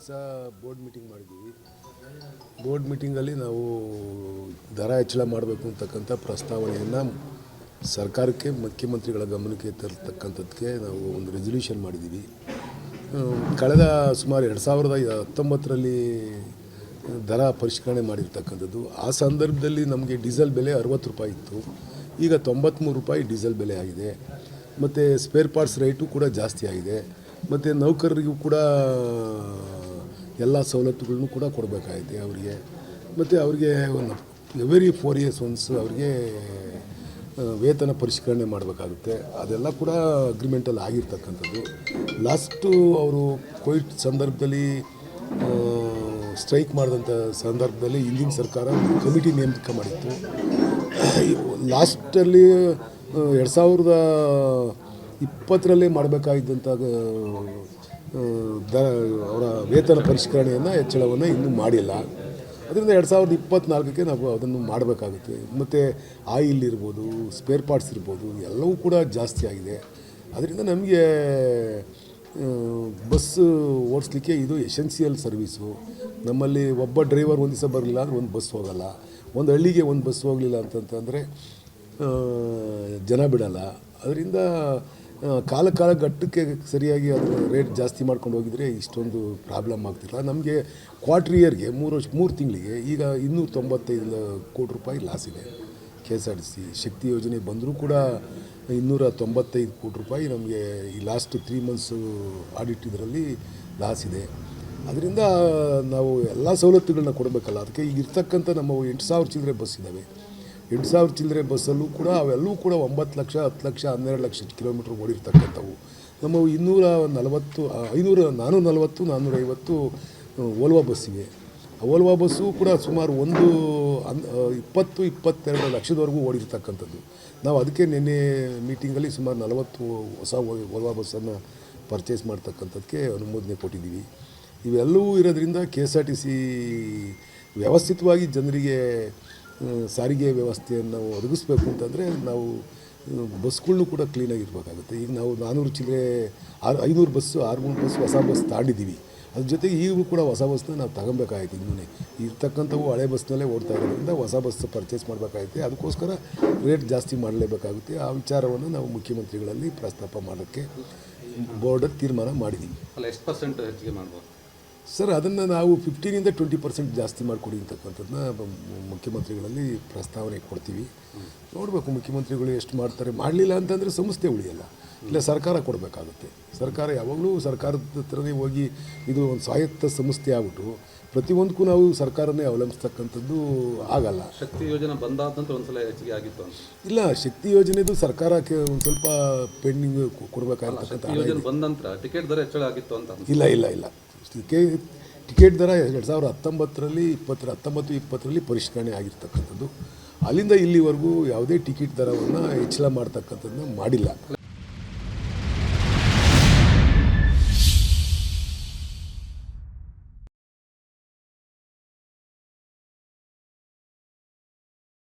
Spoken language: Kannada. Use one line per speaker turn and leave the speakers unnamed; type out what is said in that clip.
ದಿವಸ ಬೋರ್ಡ್ ಮೀಟಿಂಗ್ ಮಾಡಿದ್ದೀವಿ ಬೋರ್ಡ್ ಮೀಟಿಂಗಲ್ಲಿ ನಾವು ದರ ಹೆಚ್ಚಳ ಮಾಡಬೇಕು ಅಂತಕ್ಕಂಥ ಪ್ರಸ್ತಾವನೆಯನ್ನು ಸರ್ಕಾರಕ್ಕೆ, ಮುಖ್ಯಮಂತ್ರಿಗಳ ಗಮನಕ್ಕೆ ತರ್ತಕ್ಕಂಥದ್ದಕ್ಕೆ ನಾವು ಒಂದು ರೆಸಲ್ಯೂಷನ್ ಮಾಡಿದ್ದೀವಿ ಕಳೆದ ಸುಮಾರು ಎರಡು ಸಾವಿರದ ಹತ್ತೊಂಬತ್ತರಲ್ಲಿ ದರ ಪರಿಷ್ಕರಣೆ ಮಾಡಿರ್ತಕ್ಕಂಥದ್ದು. ಆ ಸಂದರ್ಭದಲ್ಲಿ ನಮಗೆ ಡೀಸೆಲ್ ಬೆಲೆ ಅರವತ್ತು ರೂಪಾಯಿ ಇತ್ತು. ಈಗ ತೊಂಬತ್ತ್ಮೂರು ರೂಪಾಯಿ ಡೀಸೆಲ್ ಬೆಲೆ ಆಗಿದೆ. ಮತ್ತು ಸ್ಪೇರ್ ಪಾರ್ಟ್ಸ್ ರೇಟು ಕೂಡ ಜಾಸ್ತಿ ಆಗಿದೆ. ಮತ್ತು ನೌಕರರಿಗೂ ಕೂಡ ಎಲ್ಲ ಸವಲತ್ತುಗಳನ್ನು ಕೂಡ ಕೊಡಬೇಕಾಗಿದೆ ಅವರಿಗೆ. ಮತ್ತು ಅವರಿಗೆ ಒಂದು ಎವರಿ ಫೋರ್ ಇಯರ್ಸ್ ಒನ್ಸ್ ಅವರಿಗೆ ವೇತನ ಪರಿಷ್ಕರಣೆ ಮಾಡಬೇಕಾಗುತ್ತೆ. ಅದೆಲ್ಲ ಕೂಡ ಅಗ್ರಿಮೆಂಟಲ್ಲಿ ಆಗಿರ್ತಕ್ಕಂಥದ್ದು. ಲಾಸ್ಟು ಅವರು ಕೋವಿಡ್ ಸಂದರ್ಭದಲ್ಲಿ ಸ್ಟ್ರೈಕ್ ಮಾಡಿದಂಥ ಸಂದರ್ಭದಲ್ಲಿ ಹಿಂದಿನ ಸರ್ಕಾರ ಕಮಿಟಿ ನೇಮಕ ಮಾಡಿತ್ತು. ಲಾಸ್ಟಲ್ಲಿ ಎರಡು ಸಾವಿರದ ಇಪ್ಪತ್ತರಲ್ಲೇ ಮಾಡಬೇಕಾಗಿದ್ದಂಥ ದ ಅವರ ವೇತನ ಪರಿಷ್ಕರಣೆಯನ್ನು ಹೆಚ್ಚಳವನ್ನು ಇನ್ನೂ ಮಾಡಿಲ್ಲ. ಅದರಿಂದ ಎರಡು ಸಾವಿರದ ಇಪ್ಪತ್ತ್ನಾಲ್ಕಕ್ಕೆ ನಾವು ಅದನ್ನು ಮಾಡಬೇಕಾಗುತ್ತೆ. ಮತ್ತು ಆಯಿಲ್ ಇರ್ಬೋದು ಸ್ಪೇರ್ ಪಾರ್ಟ್ಸ್ ಇರ್ಬೋದು, ಎಲ್ಲವೂ ಕೂಡ ಜಾಸ್ತಿ ಆಗಿದೆ. ಅದರಿಂದ ನಮಗೆ ಬಸ್ಸು ಓಡಿಸ್ಲಿಕ್ಕೆ ಇದು ಎಸೆನ್ಷಿಯಲ್ ಸರ್ವೀಸು ನಮ್ಮಲ್ಲಿ ಒಬ್ಬ ಡ್ರೈವರ್ ಒಂದು ದಿವಸ ಬರಲಿಲ್ಲ ಅಂದರೆ ಒಂದು ಬಸ್ ಹೋಗಲ್ಲ. ಒಂದು ಹಳ್ಳಿಗೆ ಒಂದು ಬಸ್ ಹೋಗಲಿಲ್ಲ ಅಂತಂತಂದರೆ ಜನ ಬಿಡಲ್ಲ. ಅದರಿಂದ ಕಾಲ ಕಾಲ ಘಟ್ಟಕ್ಕೆ ಸರಿಯಾಗಿ ಅದರ ರೇಟ್ ಜಾಸ್ತಿ ಮಾಡ್ಕೊಂಡು ಹೋಗಿದ್ರೆ ಇಷ್ಟೊಂದು ಪ್ರಾಬ್ಲಮ್ ಆಗ್ತಿಲ್ಲ ನಮಗೆ ಕ್ವಾರ್ಟರ್ ಇಯರ್ಗೆ ಮೂರು ವರ್ಷ, ಮೂರು ತಿಂಗಳಿಗೆ ಈಗ ಇನ್ನೂರ ತೊಂಬತ್ತೈದು ಕೋಟಿ ರೂಪಾಯಿ ಲಾಸ್ ಇದೆ. K S R C Shakti ಯೋಜನೆ ಬಂದರೂ ಕೂಡ ಇನ್ನೂರ ತೊಂಬತ್ತೈದು ಕೋಟಿ ರೂಪಾಯಿ ನಮಗೆ ಈ ಲಾಸ್ಟ್ ತ್ರೀ ಮಂತ್ಸು ಆಡಿಟ್ ಇದರಲ್ಲಿ ಲಾಸ್ ಇದೆ. ಅದರಿಂದ ನಾವು ಎಲ್ಲ ಸವಲತ್ತುಗಳನ್ನ ಕೊಡಬೇಕಲ್ಲ. ಅದಕ್ಕೆ ಈಗ ಇರ್ತಕ್ಕಂಥ ನಮ್ಮ ಎಂಟು ಸಾವಿರ ಚಿಲ್ಲರೆ ಬಸ್ ಇದ್ದಾವೆ ಎಂಟು ಸಾವಿರ ಚಿಲ್ಲರೆ ಬಸ್ಸಲ್ಲೂ ಕೂಡ ಅವೆಲ್ಲವೂ ಕೂಡ ಒಂಬತ್ತು ಲಕ್ಷ, ಹತ್ತು ಲಕ್ಷ, ಹನ್ನೆರಡು ಲಕ್ಷ ಕಿಲೋಮೀಟ್ರ್ ಓಡಿರ್ತಕ್ಕಂಥವು. ನಮ್ಮ ಇನ್ನೂರ ನಲವತ್ತು ಐನೂರ ನಾನ್ನೂರ ನಲವತ್ತು ನಾನ್ನೂರೈವತ್ತು ಓಲ್ವಾ ಬಸ್ ಇವೆ ಆ ಓಲ್ವಾ ಬಸ್ಸು ಕೂಡ ಸುಮಾರು ಒಂದು ಅನ್ ಇಪ್ಪತ್ತು, ಇಪ್ಪತ್ತೆರಡು ಲಕ್ಷದವರೆಗೂ ಓಡಿರ್ತಕ್ಕಂಥದ್ದು. ನಾವು ಅದಕ್ಕೆ ನಿನ್ನೆ ಮೀಟಿಂಗಲ್ಲಿ ಸುಮಾರು ನಲವತ್ತು ಹೊಸ ಓಲ್ವಾ ಬಸ್ಸನ್ನು ಪರ್ಚೇಸ್ ಮಾಡ್ತಕ್ಕಂಥದ್ದಕ್ಕೆ ಅನುಮೋದನೆ ಕೊಟ್ಟಿದ್ದೀವಿ. ಇವೆಲ್ಲವೂ ಇರೋದ್ರಿಂದ K S R T C ವ್ಯವಸ್ಥಿತವಾಗಿ ಜನರಿಗೆ ಸಾರಿಗೆ ವ್ಯವಸ್ಥೆಯನ್ನು ನಾವು ಒದಗಿಸ್ಬೇಕು ಅಂತಂದರೆ ನಾವು ಬಸ್ಗಳ್ನು ಕೂಡ ಕ್ಲೀನಾಗಿ ಇರಬೇಕಾಗುತ್ತೆ. ಈಗ ನಾವು ನಾನ್ನೂರು ಚಿಲ್ಲರೆ ಆರು, ಐನೂರು ಬಸ್ಸು, ಆರುನೂರು ಬಸ್ ಹೊಸ ಬಸ್ ತಾಂಡಿದ್ದೀವಿ ಅದ್ರ ಜೊತೆಗೆ ಈಗಲೂ ಕೂಡ ಹೊಸ ಬಸ್ನ ನಾವು ತಗೊಬೇಕಾಯ್ತು ಇನ್ನೂ ಇರ್ತಕ್ಕಂಥವು ಹಳೆ ಬಸ್ನಲ್ಲೇ ಓಡ್ತಾ ಇರೋದ್ರಿಂದ ಹೊಸ ಬಸ್ ಪರ್ಚೇಸ್ ಮಾಡಬೇಕಾಗುತ್ತೆ ಅದಕ್ಕೋಸ್ಕರ ರೇಟ್ ಜಾಸ್ತಿ ಮಾಡಲೇಬೇಕಾಗುತ್ತೆ. ಆ ವಿಚಾರವನ್ನು ನಾವು ಮುಖ್ಯಮಂತ್ರಿಗಳಲ್ಲಿ ಪ್ರಸ್ತಾಪ ಮಾಡೋಕ್ಕೆ ಬೋರ್ಡಲ್ಲಿ ತೀರ್ಮಾನ ಮಾಡಿದ್ದೀವಿ
ಅಲ್ಲ, ಎಷ್ಟು ಪರ್ಸೆಂಟ್ ಹೆಚ್ಚಿಗೆ ಮಾಡ್ಬೋದು?
ಸರ್ ಅದನ್ನು ನಾವು ಫಿಫ್ಟೀನಿಂದ ಟ್ವೆಂಟಿ ಪರ್ಸೆಂಟ್ ಜಾಸ್ತಿ ಮಾಡಿಕೊಡಿ ಅಂತಕ್ಕಂಥದ್ದನ್ನ ಮುಖ್ಯಮಂತ್ರಿಗಳಲ್ಲಿ ಪ್ರಸ್ತಾವನೆ ಕೊಡ್ತೀವಿ. ನೋಡಬೇಕು ಮುಖ್ಯಮಂತ್ರಿಗಳು ಎಷ್ಟು ಮಾಡ್ತಾರೆ. ಮಾಡಲಿಲ್ಲ ಅಂತಂದರೆ ಸಂಸ್ಥೆ ಉಳಿಯಲ್ಲ. ಇಲ್ಲ ಸರ್ಕಾರ ಕೊಡಬೇಕಾಗುತ್ತೆ. ಸರ್ಕಾರ ಯಾವಾಗಲೂ ಸರ್ಕಾರದ ಹತ್ರನೇ ಹೋಗಿ ಇದು ಒಂದು ಸ್ವಾಯತ್ತ ಸಂಸ್ಥೆ ಆಗ್ಬಿಟ್ಟು ಪ್ರತಿಯೊಂದಕ್ಕೂ ನಾವು ಸರ್ಕಾರನೇ ಅವಲಂಬಿಸ್ತಕ್ಕಂಥದ್ದು ಆಗಲ್ಲ.
ಶಕ್ತಿ ಯೋಜನೆ ಬಂದಾದ ನಂತರ ಒಂದ್ಸಲ ಹೆಚ್ಚಿಗೆ ಆಗಿತ್ತು ಅಂತ.
ಇಲ್ಲ ಶಕ್ತಿ ಯೋಜನೆದು ಸರ್ಕಾರಕ್ಕೆ ಒಂದು ಸ್ವಲ್ಪ ಪೆಂಡಿಂಗ್ ಕೊಡಬೇಕಾಗಿರ್ತಕ್ಕಂಥ
ಯೋಜನೆ ಬಂದ ನಂತರ ಟಿಕೆಟ್ ದರ ಹೆಚ್ಚಳ ಆಗಿತ್ತು ಅಂತ
ಇಲ್ಲ ಇಲ್ಲ ಇಲ್ಲ. ಟಿಕೆ, ಟಿಕೆಟ್ ದರ ಎರಡು ಸಾವಿರದ ಹತ್ತೊಂಬತ್ತರಲ್ಲಿ, ಇಪ್ಪತ್ತರ, ಹತ್ತೊಂಬತ್ತು, ಇಪ್ಪತ್ತರಲ್ಲಿ ಪರಿಷ್ಕರಣೆ ಆಗಿರ್ತಕ್ಕಂಥದ್ದು. ಅಲ್ಲಿಂದ ಇಲ್ಲಿವರೆಗೂ ಯಾವುದೇ ಟಿಕೆಟ್ ದರವನ್ನು ಹೆಚ್ಚಳ ಮಾಡ್ತಕ್ಕಂಥದ್ದನ್ನ ಮಾಡಿಲ್ಲ.